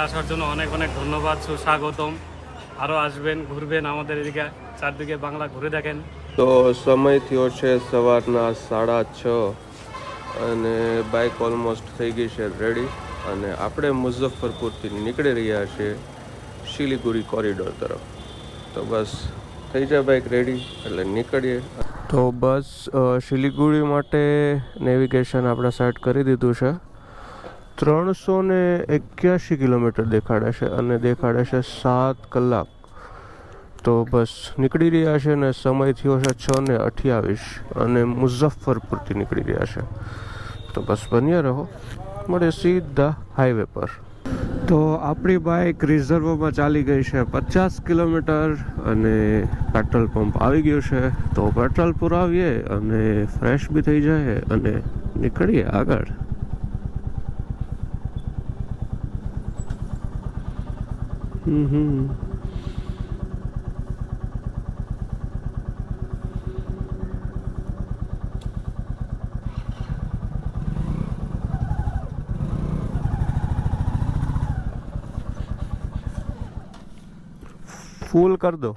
আসার জন্য অনেক অনেক ধন্যবাদ সুস্বাগতম আরও আসবেন ঘুরবেন আমাদের এদিকে চারদিকে বাংলা ঘুরে দেখেন તો સમય થયો છે સવારના સાડા છ અને બાઇક ઓલમોસ્ટ થઈ ગઈ છે રેડી અને આપણે મુઝફ્ફરપુરથી નીકળી રહ્યા છીએ શિલીગુડી કોરિડોર તરફ તો બસ થઈ જાય બાઇક રેડી એટલે નીકળીએ તો બસ શિલીગુડી માટે નેવિગેશન આપણે સેટ કરી દીધું છે ત્રણસો ને એક્યાસી કિલોમીટર દેખાડે છે અને દેખાડે છે સાત કલાક. તો બસ નીકળી રહ્યા છે ને સમય થયો છે છ ને અઠ્યાવીસ અને મુઝફ્ફરપુરથી નીકળી રહ્યા છે. તો બસ બન્યા રહો. મળે સીધા હાઈવે પર. તો આપણી બાઇક રિઝર્વમાં ચાલી ગઈ છે પચાસ કિલોમીટર અને પેટ્રોલ પંપ આવી ગયું છે. તો પેટ્રોલ પુરાવીએ અને ફ્રેશ બી થઈ જાય અને નીકળીએ આગળ. હમ ફૂલ કરી દો.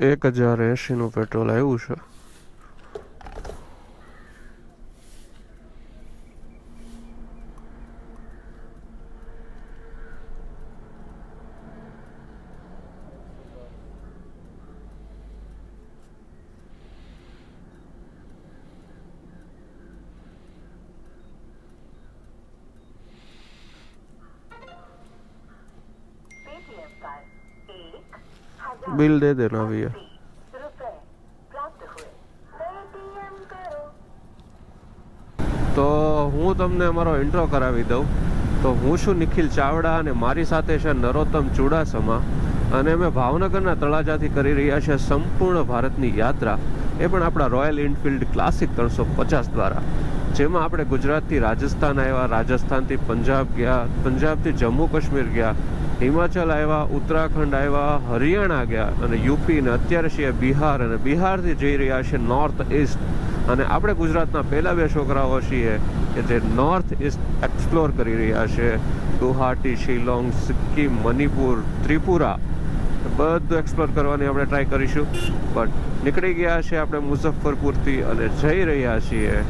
એક હજાર એંશીનું પેટ્રોલ આવ્યું છે. बिल दे देना भैया रुपए प्राप्त हुए पेटीएम करो તો હું તમને અમારો ઇન્ટ્રો કરાવી દઉં તો હું છું નિખિલ ચાવડા અને મારી સાથે છે નરોત્તમ ચુડાસમા અને અમે ભાવનગરના તળાજાથી કરી રહ્યા છે સંપૂર્ણ ભારતની યાત્રા એ પણ આપણા રોયલ એનફિલ્ડ ક્લાસિક ત્રણસો પચાસ દ્વારા જેમાં આપણે ગુજરાતથી રાજસ્થાન આવ્યા રાજસ્થાનથી પંજાબ ગયા પંજાબથી જમ્મુ કાશ્મીર ગયા હિમાચલ આવ્યા, ઉત્તરાખંડ આવ્યા, હરિયાણા ગયા અને યુપી ને અત્યારે છીએ બિહાર અને બિહારથી જઈ રહ્યા છે નોર્થ ઇસ્ટ અને આપણે ગુજરાતના પહેલા બે છોકરાઓ છીએ કે જે નોર્થ ઇસ્ટ એક્સપ્લોર કરી રહ્યા છે. ગુવાહાટી, શિલોંગ, સિક્કિમ, મણિપુર, ત્રિપુરા. બધું એક્સપ્લોર કરવાની આપણે ટ્રાય કરીશું. બટ નીકળી ગયા છે આપણે મુઝફ્ફરપુરથી અને જઈ રહ્યા છીએ.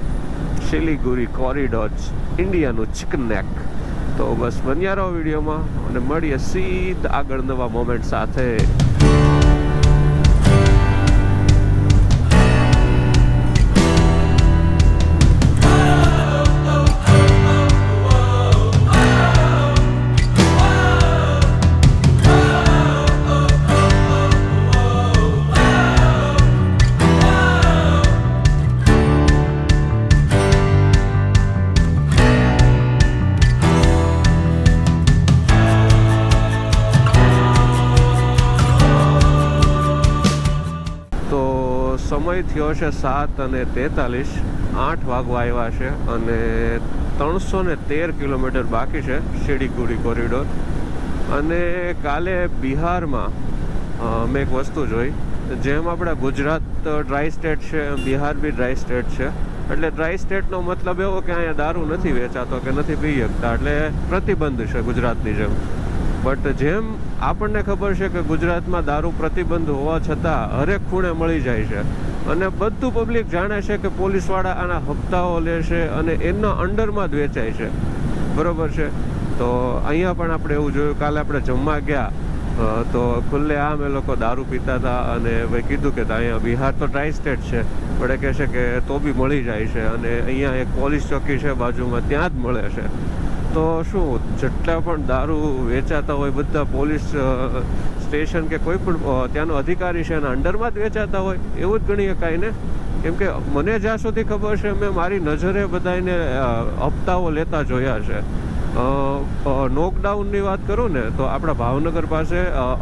શિલીગુરી કોરિડોર્સ ઇન્ડિયાનું ચિકન નેક તો બસ બન્યા વિડીયોમાં અને મળીએ સીધા આગળ નવા મોમેન્ટ સાથે. સમય થયો છે સાત અને તેતાલીસ. આઠ વાગવા આવ્યા છે અને ત્રણસો ને તેર કિલોમીટર બાકી છે શિડીગુડી કોરિડોર. અને કાલે બિહારમાં મેં એક વસ્તુ જોઈ. જેમ આપણા ગુજરાત ડ્રાય સ્ટેટ છે, બિહાર બી ડ્રાય સ્ટેટ છે. એટલે ડ્રાય સ્ટેટનો મતલબ એવો કે અહીંયા દારૂ નથી વેચાતો કે નથી પી શકતા. એટલે પ્રતિબંધ છે ગુજરાતની જેમ. બટ જેમ આપણને ખબર છે કે ગુજરાતમાં દારૂ પ્રતિબંધ હોવા છતાં હરેક ખૂણે મળી જાય છે. અને બધું પબ્લિક જાણે છે કે પોલીસવાળા આના હપ્તાઓ લે છે અને એમના અંડરમાં જ વેચાય છે. બરોબર છે? તો અહીંયા પણ આપણે એવું જોયું, કાલે આપણે જમવા ગયા. તો ખુલ્લે આમ એ લોકો દારૂ પીતા હતા અને ભાઈ કીધું કે અહીંયા બિહાર તો ટ્રાય સ્ટેટ છે, પણ એ કહે છે કે તો બી મળી જાય છે અને અહીંયા એક પોલીસ ચોકી છે, બાજુમાં ત્યાં જ મળે છે. તો શું, જેટલા પણ દારૂ વેચાતા હોય, બધા પોલીસ સ્ટેશન કે કોઈ પણ ત્યાંનો અધિકારી છે એના અંડરમાં જ વેચાતા હોય, એવું જ ગણી શકાય ને? કેમ કે મને જ્યાં સુધી ખબર છે, મેં મારી નજરે બધાને હપ્તાઓ લેતા જોયા છે. નોકડાઉનની વાત કરું ને, તો આપણા ભાવનગર પાસે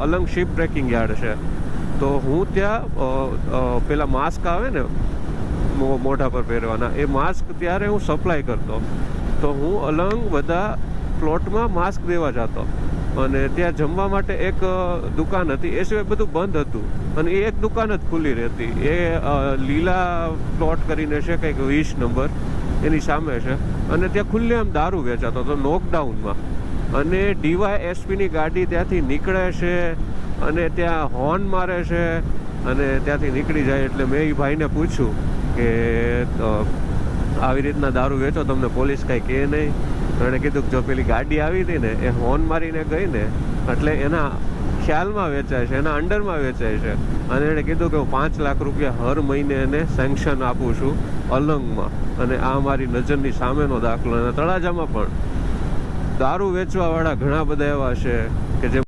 અલંગ શિપ ટ્રેકિંગ યાર્ડ છે. તો હું ત્યાં પેલા માસ્ક આવે ને મોઢા પર પહેરવાના, એ માસ્ક ત્યારે હું સપ્લાય કરતો. તો હું અલંગ બધા પ્લોટમાં માસ્ક દેવા જતો. અને ત્યાં જમવા માટે એક દુકાન હતી. એ સિવાય બધું બંધ હતું. અને એ એક દુકાન જ ખુલ્લી રહેતી. એ લીલા પ્લોટ કરીને છે કંઈક વીસ નંબર. એની સામે છે. અને ત્યાં ખુલ્લેઆમ દારૂ વેચાતો હતો લોકડાઉનમાં અને ડીવાય એસપીની ગાડી ત્યાંથી નીકળે છે. અને ત્યાં હોર્ન મારે છે. અને ત્યાંથી નીકળી જાય એટલે મેં એ ભાઈને પૂછ્યું કે આવી રીતના દારૂ વેચો, તમને પોલીસ કાંઈ કહે નહીં. તો એણે કીધું કે જો પેલી ગાડી આવી હતી ને, એ હોર્ન મારીને ગઈ ને એટલે એના ખ્યાલમાં વેચાય છે, એના અંડરમાં વેચાય છે. અને એણે કીધું કે હું પાંચ લાખ રૂપિયા હર મહિને એને સેન્કશન આપું છું અલંગમાં. અને આ મારી નજરની સામેનો દાખલો અને તળાજામાં પણ. દારૂ વેચવાવાળા ઘણા બધા એવા છે કે જે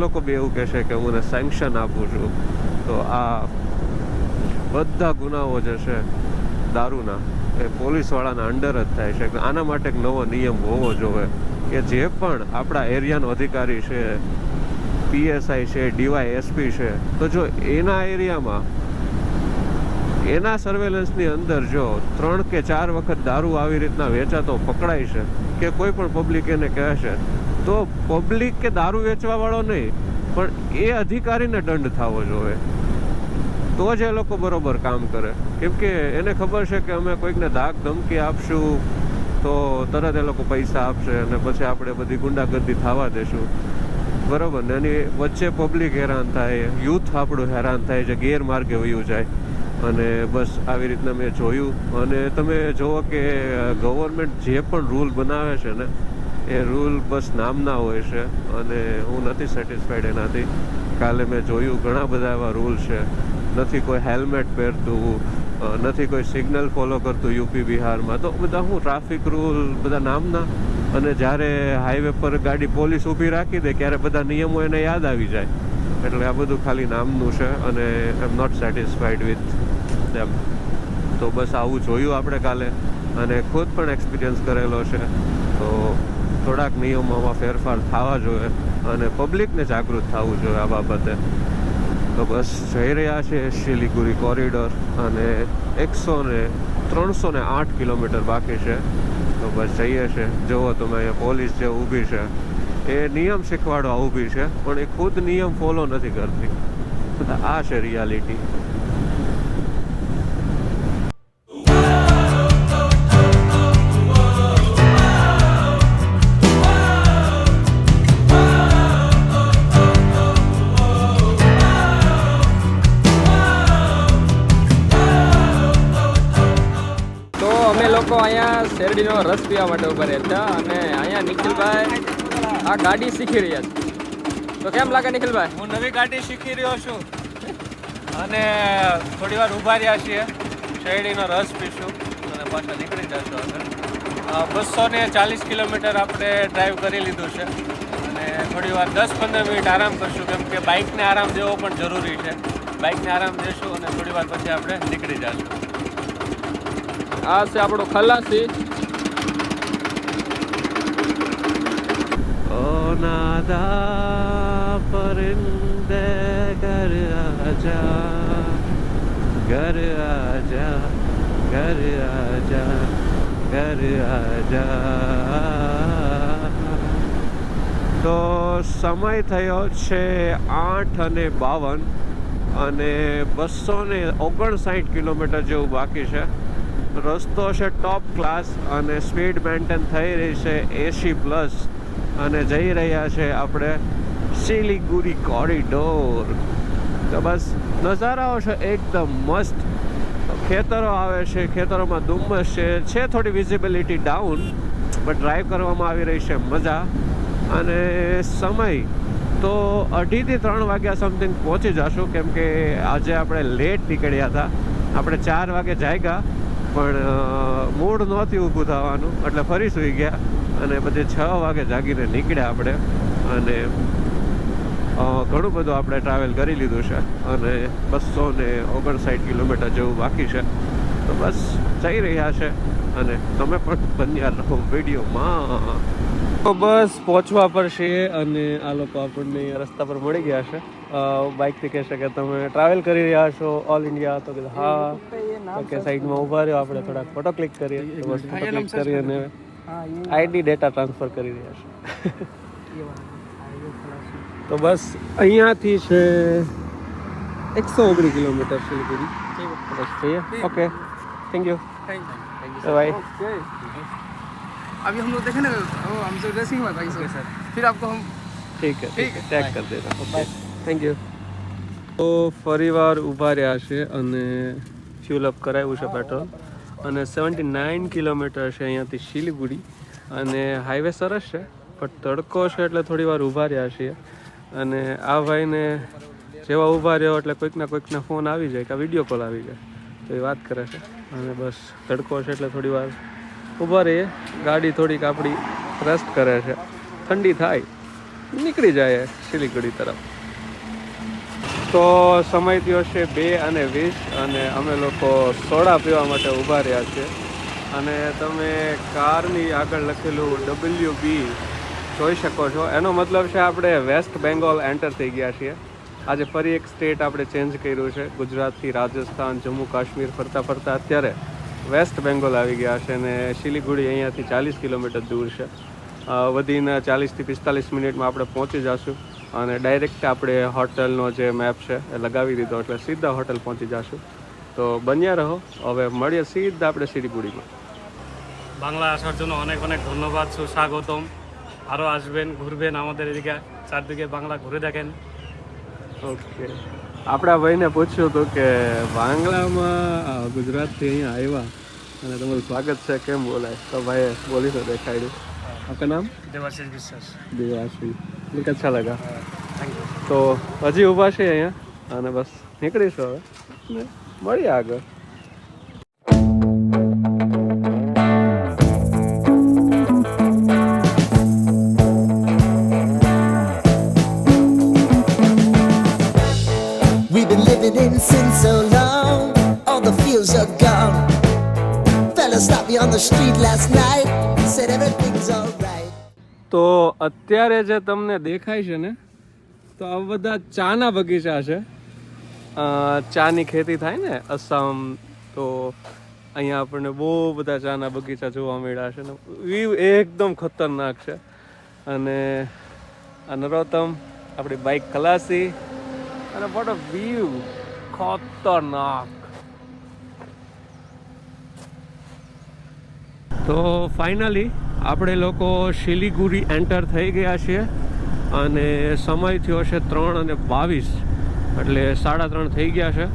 લોકો બી એવું કહેશે કે હું એને સેન્કશન આપું છું. તો આ બધા ગુનાઓ જે છે દારૂના, એ પોલીસવાળાના અંડર જ થાય છે. આના માટે એક નવો નિયમ હોવો જોઈએ કે જે પણ આપણા એરિયાનો અધિકારી છે પીએસઆઈ છે ડીવાય એસપી છે, તો જો એના એરિયામાં, એના સર્વેલન્સની અંદર જો ત્રણ કે ચાર વખત દારૂ આવી રીતના વેચાતો પકડાય છે કે કોઈ પણ પબ્લિક એને કહે છે, તો પબ્લિક કે દારૂ વેચવાવાળો નહીં, પણ એ અધિકારીને દંડ થવો જોઈએ. તો જ એ લોકો બરોબર કામ કરે. કેમ કે એને ખબર છે કે અમે કોઈકને ધાક ધમકી આપશું તો તરત એ લોકો પૈસા આપશે અને પછી આપણે બધી ગુંડાગર્દી થવા દેશું. બરોબર ને એની વચ્ચે પબ્લિક હેરાન થાય યુથ આપણું હેરાન થાય છે, ગેરમાર્ગે વયું જાય. અને બસ આવી રીતના મેં જોયું. અને તમે જુઓ કે ગવર્મેન્ટ જે પણ રૂલ બનાવે છે ને, એ રૂલ બસ નામના હોય છે. અને હું નથી સેટિસ્ફાઈડ એનાથી. કાલે મેં જોયું ઘણા બધા એવા રૂલ છે. નથી કોઈ હેલ્મેટ પહેરતું નથી કોઈ સિગ્નલ ફોલો કરતું યુપી બિહારમાં. તો બધા હું ટ્રાફિક રૂલ બધા નામના? અને જ્યારે હાઈવે પર ગાડી પોલીસ ઊભી રાખી દે, ત્યારે બધા નિયમો એને યાદ આવી જાય. એટલે આ બધું ખાલી નામનું છે અને I am not satisfied with them તો બસ આવું જોયું આપણે કાલે. અને ખુદ પણ એક્સપિરિયન્સ કરેલો છે. તો થોડાક નિયમોમાં ફેરફાર થવા જોઈએ અને પબ્લિકને જાગૃત થવું જોઈએ આ બાબતે. તો બસ જઈ રહ્યા છે શિલીગુરી કોરિડોર અને એકસો ને ત્રણસો ને આઠ કિલોમીટર બાકી છે. તો બસ જઈએ છે. જુઓ તમે, અહીંયા પોલીસ જે ઊભી છે, એ નિયમ શીખવાડવા ઊભી છે, પણ એ ખુદ નિયમ ફોલો નથી કરતી. આ છે રિયાલિટી શેરડીનો રસ પીવા માટે ઊભા રહ્યા હતા અને અહીંયા નિખિલભાઈ આ ગાડી શીખી રહ્યા છે. તો કેમ લાગે નિખિલભાઈ? હું નવી ગાડી શીખી રહ્યો છું અને થોડી વાર ઊભા રહ્યા છીએ. શેરડીનો રસ પીશું અને પાછા નીકળી જશું આગળ બસો ને ચાલીસ કિલોમીટર આપણે ડ્રાઈવ કરી લીધું છે અને થોડી વાર દસ પંદર મિનિટ આરામ કરશું કેમ કે બાઇકને આરામ દેવો પણ જરૂરી છે. બાઇકને આરામ દેશું અને થોડી વાર પછી આપણે નીકળી જશું. આ છે આપણો ખલાસી. नादा परिंदे घर आजा घर आजा घर आजा घर आजा તો સમય થયો છે આઠ અને બાવન અને બસો ને ઓગણસાઠ કિલોમીટર જેવું બાકી છે રસ્તો છે ટોપ ક્લાસ અને સ્પીડ મેન્ટેન થઈ રહી છે એસી પ્લસ અને જઈ રહ્યા છે આપણે સિલિગુરી કોરિડોર. તો બસ, નજારાઓ છે એકદમ મસ્ત. ખેતરો આવે છે, ખેતરોમાં ધુમ્મસ છે છે થોડી વિઝિબિલિટી ડાઉન બટ ડ્રાઈવ કરવામાં આવી રહી છે મજા. અને સમય તો અઢીથી ત્રણ વાગ્યા સમથિંગ પહોંચી જશું, કેમ કે આજે આપણે લેટ નીકળ્યા હતા. આપણે ચાર વાગે જાગ્યા, પણ મૂડ નહોતી ઊભું થવાનું, એટલે ફરી સૂઈ ગયા. અને પછી છ વાગે જાગીને નીકળ્યા આપણે. અને ઘણું બધું આપણે ટ્રાવેલ કરી લીધું છે. અને બસો ને ઓગણસાઠ કિલોમીટર જેવું બાકી છે. તો બસ જઈ રહ્યા છે. અને તમે પણ બન્યા રહો વિડીયોમાં. તો બસ પહોંચવા પર છીએ અને આ લોકો આપણને રસ્તા પર મળી ગયા છે. બાઇકથી કહેશે કે તમે ટ્રાવેલ કરી રહ્યા છો ઓલ ઇન્ડિયા તો હા. કે સાઈડમાં ઊભા રહ્યો આપણે થોડાક ફોટો ક્લિક કરીએ. ફોટો ક્લિક કરી અને આઈડી ડેટા ટ્રાન્સફર કરી રહ્યા છે તો બસ અહીંયાથી છે એકસો ઓગણીસ કિલોમીટર સિલિગુડી બસ જઈએ ઓકે થેન્ક યુ બાય अभी हम लोग देखे ना वो हमसे रेसिंग हुआ था इसमें सर फिर आपको हम ઠીક છે ઠીક છે ચેક કરી દેના ઓકે થેન્ક યુ તો ફરીવાર ઊભા રહ્યા છે અને ફ્યુલ અપ કરાવ્યું છે પેટ્રોલ અને સેવન્ટી નાઇન કિલોમીટર છે અહીંયાથી શિલીગુડી. અને હાઈવે સરસ છે, પણ તડકો છે એટલે થોડી વાર ઊભા રહ્યા છીએ. અને આ ભાઈને જેવા ઊભા રહ્યો એટલે કોઈકના કોઈકના ફોન આવી જાય કે વીડિયો કોલ આવી જાય. તો એ વાત કરે છે. અને બસ તડકો છે એટલે થોડી વાર ઊભા રહીએ. ગાડી થોડીક આપણી રેસ્ટ કરે છે. ઠંડી થાય. નીકળી જાય શિલીગુડી તરફ. તો સમય થયો છે બે અને વીસ અને અમે લોકો સોડા પીવા માટે ઊભા રહ્યા છીએ અને તમે કારની આગળ લખેલું ડબલ્યુ બી જોઈ શકો છો. એનો મતલબ છે આપણે વેસ્ટ બેંગોલ એન્ટર થઈ ગયા છીએ. આજે ફરી એક સ્ટેટ આપણે ચેન્જ કર્યું છે. ગુજરાતથી રાજસ્થાન, જમ્મુ, કાશ્મીર ફરતા ફરતા અત્યારે વેસ્ટ બેંગોલ આવી ગયા છે અને શિલીગુડી અહીંયાથી ચાલીસ કિલોમીટર દૂર છે. વધીને ચાલીસથી પિસ્તાલીસ મિનિટમાં આપણે પહોંચી જશું. અને ડાયરેક્ટ આપણે હોટલનો જે મેપ છે એ લગાવી દીધો એટલે સીધા હોટલ પહોંચી જશું. તો બન્યા રહો હવે મળીએ સીધા આપણે শিলিগুড়িમાં বাংলা আসার জন্য অনেক অনেক ধন্যবাদ সুস্বাগতম আরও আসবেন ঘুরবেন আমাদের এদিকে চারদিকে বাংলা ঘুরে দেখেন ઓકે. આપણા ભાઈને પૂછ્યું હતું કે બાંગ્લામાં ગુજરાતથી અહીંયા આવ્યા અને તમારું સ્વાગત છે કેમ બોલાય? તો ભાઈ બોલી તો દેખાડ્યું. આપણા નામ? દેવાશીષ વિશ્વાસ દેવાશીષ. એટલે કે અચ્છા લગા તો હજી ઊભા છે અહીંયા અને બસ નીકળીશું હવે મળીએ આગળ on the street last night said everything's alright. તો અત્યારે જે તમને દેખાય છે ને, તો આ બધા ચાના બગીચા છે. ચાની ખેતી થાય ને આસામ તો અહીંયા આપણને બહુ બધા ચાના બગીચા જોવા મળ્યા છે ને વ્યૂ એકદમ ખતરનાક છે. અને આ નરોત્તમ, આપણી બાઇક ખલાસી. અને વોટ અ વ્યૂ ખતરનાક. તો ફાઇનલી આપણે લોકો શિલીગુરી એન્ટર થઈ ગયા છીએ અને સમય થયો છે ત્રણ અને બાવીસ. એટલે સાડા ત્રણ થઈ ગયા છે.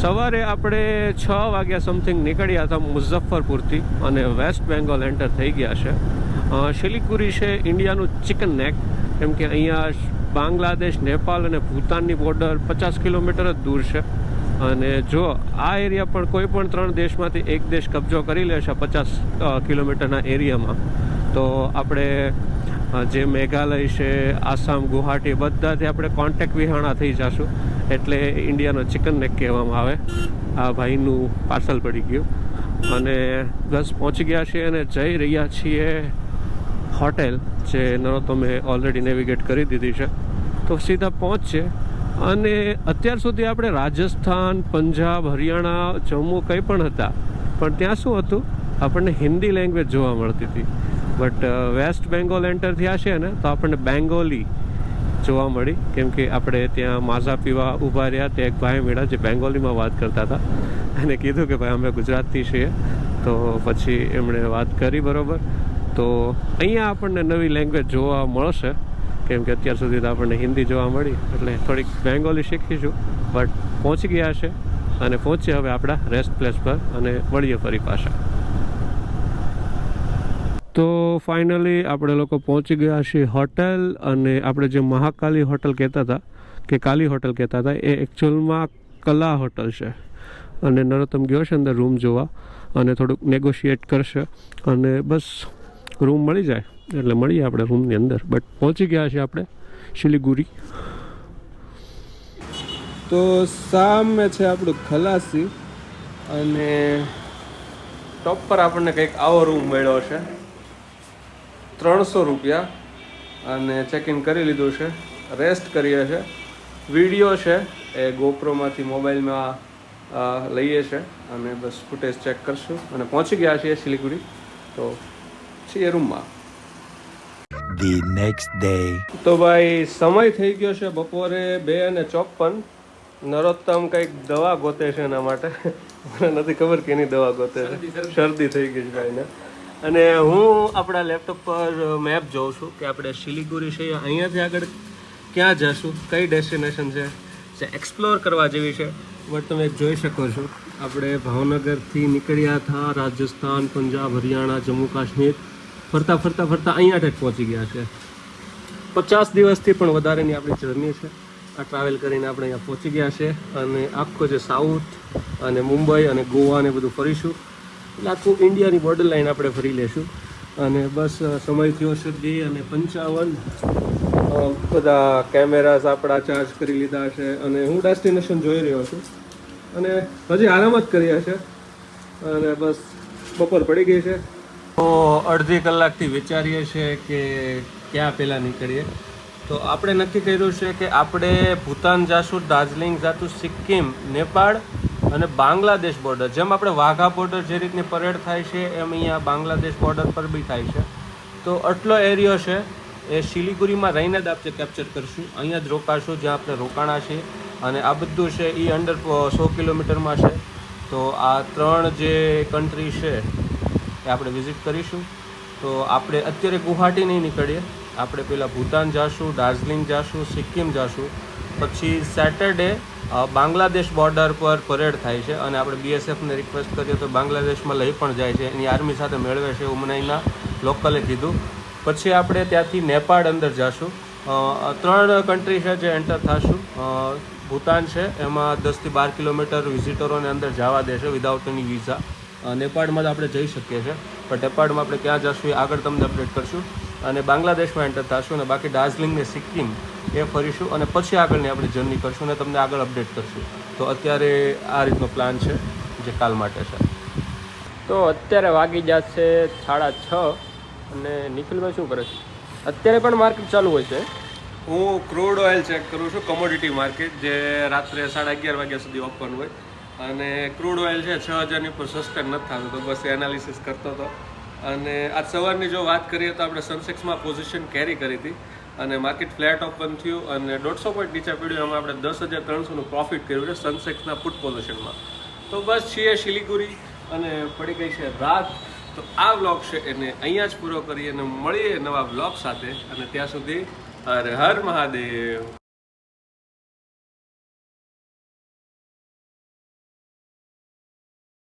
સવારે આપણે છ વાગ્યા સમથિંગ નીકળ્યા હતા મુઝફ્ફરપુરથી અને વેસ્ટ બેંગોલ એન્ટર થઈ ગયા છે. શિલીગુરી છે ઇન્ડિયાનું ચિકન નેક. કેમ કે અહીંયા બાંગ્લાદેશ નેપાલ અને ભૂતાનની બોર્ડર પચાસ કિલોમીટર જ દૂર છે. અને જો આ એરિયા પણ કોઈ પણ ત્રણ દેશમાંથી એક દેશ કબજો કરી લેશે પચાસ કિલોમીટરના એરિયામાં, તો આપણે જે મેઘાલય છે, આસામ, ગુવાહાટી બધાથી આપણે કોન્ટેક વિહાણા થઈ જશું. એટલે ઇન્ડિયાનો ચિકન નેક કહેવામાં આવે. આ ભાઈનું પાર્સલ પડી ગયું. અને બસ પહોંચી ગયા છીએ અને જઈ રહ્યા છીએ હોટેલ, જે નરોત્તમે ઓલરેડી નેવિગેટ કરી દીધી છે. તો સીધા પહોંચશે અને અત્યાર સુધી આપણે રાજસ્થાન, પંજાબ, હરિયાણા, જમ્મુ કંઈ પણ હતા, પણ ત્યાં શું હતું? આપણને હિન્દી લેંગ્વેજ જોવા મળતી હતી. બટ વેસ્ટ બેંગોલ એન્ટર થયા છે ને, તો આપણને બેંગોલી જોવા મળી. કેમ કે આપણે ત્યાં માઝા પીવા ઊભા રહ્યા તે એક ભાઈ મળ્યા જે બેંગોલીમાં વાત કરતા હતા. અને કીધું કે ભાઈ, અમે ગુજરાતથી છીએ. તો પછી એમણે વાત કરી બરાબર. તો અહીંયા આપણને નવી લેંગ્વેજ જોવા મળશે. કેમ કે અત્યાર સુધી તો આપણને હિન્દી જોવા મળી, એટલે થોડીક બેંગોલી શીખીશું. બટ પહોંચી ગયા છે અને પહોંચીએ હવે આપણા રેસ્ટ પ્લેસ પર અને મળીએ ફરી પાછા. તો ફાઇનલી આપણે લોકો પહોંચી ગયા છીએ હોટેલ અને આપણે જે મહાકાલી હોટલ કહેતા હતા, કે કાલી હોટલ કહેતા હતા, એ એકચ્યુઅલમાં કલા હોટલ છે. અને નરોત્તમ ગયો છે અંદર રૂમ જોવા અને થોડુંક નેગોશિએટ કરશે અને બસ રૂમ મળી જાય. એટલે મળીએ આપણે રૂમની અંદર. બટ પહોંચી ગયા છે આપણે શિલીગુરી. તો સામે છે આપણું ખલાસી અને ટોપ પર આપણને કંઈક આવો રૂમ મળ્યો છે. ત્રણસો રૂપિયા અને ચેક ઇન કરી લીધું છે. રેસ્ટ કરીએ છે. વીડિયો છે એ ગોપ્રોમાંથી મોબાઈલમાં લઈએ છે અને બસ ફૂટેજ ચેક કરશું. અને પહોંચી ગયા છીએ શિલીગુડી તો છીએ રૂમમાં the નેક્સ્ટ ડે. તો ભાઈ સમય થઈ ગયો છે બપોરે બે અને ચોપન. નરોત્તમ કંઈક દવા ગોતે છે એના માટે. મને નથી ખબર કે એની દવા ગોતે છે. શરદી થઈ ગઈ છે ભાઈને. અને હું આપણા લેપટોપ પર મેપ જોઉં છું કે આપણે શિલીગુરી છે અહીંયાથી આગળ ક્યાં જશું કઈ ડેસ્ટિનેશન છે જે એક્સપ્લોર કરવા જેવી છે. બટ તમે જોઈ શકો છો આપણે ભાવનગરથી નીકળ્યા હતા રાજસ્થાન પંજાબ હરિયાણા જમ્મુ કાશ્મીર. ફરતા ફરતા ફરતા અહીંયા ઠેક પહોંચી ગયા છે. પચાસ દિવસથી પણ વધારેની આપણી જર્ની છે. આ ટ્રાવેલ કરીને આપણે અહીંયા પહોંચી ગયા છે અને આખો જે સાઉથ અને મુંબઈ અને ગોવા ને બધું ફરીશું. એટલે આખું ઇન્ડિયાની બોર્ડર લાઈન આપણે ફરી લેશું. અને બસ સમય થયો છે બે અને પંચાવન. બધા કેમેરાઝ આપણા ચાર્જ કરી લીધા છે અને હું ડેસ્ટિનેશન જોઈ રહ્યો છું. અને હજી આરામ જ કર્યા છે. અને બસ બપોર પડી ગઈ છે. તો અડધી કલાકથી વિચારીએ છીએ કે ક્યાં પહેલાં નીકળીએ. તો આપણે નક્કી કર્યું છે કે આપણે ભૂતાન જાશું દાર્જિલિંગ, જાતું સિક્કિમ, નેપાળ અને બાંગ્લાદેશ બોર્ડર જેમ આપણે વાઘા બોર્ડર જે રીતની પરેડ થાય છે, એમ અહીંયા બાંગ્લાદેશ બોર્ડર પર બી થાય છે. તો આટલો એરિયો છે, એ સિલિગુરીમાં રહીને જ આપણે કેપ્ચર કરશું. અહીંયા જ રોકાશું જ્યાં આપણે રોકાણા છીએ. અને આ બધું છે એ અંડર સો કિલોમીટરમાં છે. તો આ ત્રણ જે કન્ટ્રી છે એ આપણે વિઝિટ કરીશું. તો આપણે અત્યારે ગુવાહાટી નહીં નીકળીએ. આપણે પહેલાં ભૂતાન જાશું, દાર્જિલિંગ જાશું, સિક્કિમ જાશું. પછી સેટરડે બાંગ્લાદેશ બોર્ડર પર પરેડ થાય છે અને આપણે બીએસએફને રિક્વેસ્ટ કરીએ તો બાંગ્લાદેશમાં લઈ પણ જાય છે. એની આર્મી સાથે મેળવે છે એવું મને અહીંના લોકલે કીધું. પછી આપણે ત્યાંથી નેપાળ અંદર જાશું. ત્રણ કન્ટ્રી છે જે એન્ટર થશું. ભૂતાન છે. એમાં દસથી બાર કિલોમીટર વિઝિટરોને અંદર જવા દેશે વિધાઉટ એની વિઝા નેપાળમાં તો આપણે જઈ શકીએ છીએ. પણ નેપાળમાં આપણે ક્યાં જશું એ આગળ તમને અપડેટ કરશું. અને બાંગ્લાદેશમાં એન્ટર થશું અને બાકી દાર્જિલિંગ ને સિક્કિમ એ ફરીશું અને પછી આગળની આપણે જર્ની કરશું અને તમને આગળ અપડેટ કરશું. તો અત્યારે આ રીતનો પ્લાન છે જે કાલ માટે છે. તો અત્યારે વાગી જશે સાડા છ અને નિખિલભાઈ શું કરે છે? અત્યારે પણ માર્કેટ ચાલુ હોય છે? હું ક્રૂડ ઓઇલ ચેક કરું છું કોમોડિટી માર્કેટ જે રાત્રે સાડા અગિયાર વાગ્યા સુધી ઓપન હોય. અને ક્રૂડ ઓઇલ છે, છ હજારની ઉપર સસ્ટેન નથી થતું, તો બસ એનાલિસિસ કરતો હતો. અને આજ સવારની જો વાત કરીએ તો આપણે સનસેક્સમાં પોઝિશન કેરી કરી હતી અને માર્કેટ ફ્લેટ ઓપન થયું અને દોઢસો પોઈન્ટ નીચે પડ્યું, એમાં આપણે દસ હજાર ત્રણસોનું પ્રોફિટ કર્યું છે સનસેક્સના ફૂટ પોઝિશનમાં તો બસ છીએ શિલીગુરી અને પડી ગઈ છે રાત. તો આ વ્લોગ છે, એને અહીંયા જ પૂરો કરીએ અને મળીએ નવા વ્લોગ સાથે. અને ત્યાં સુધી હર હર મહાદેવ.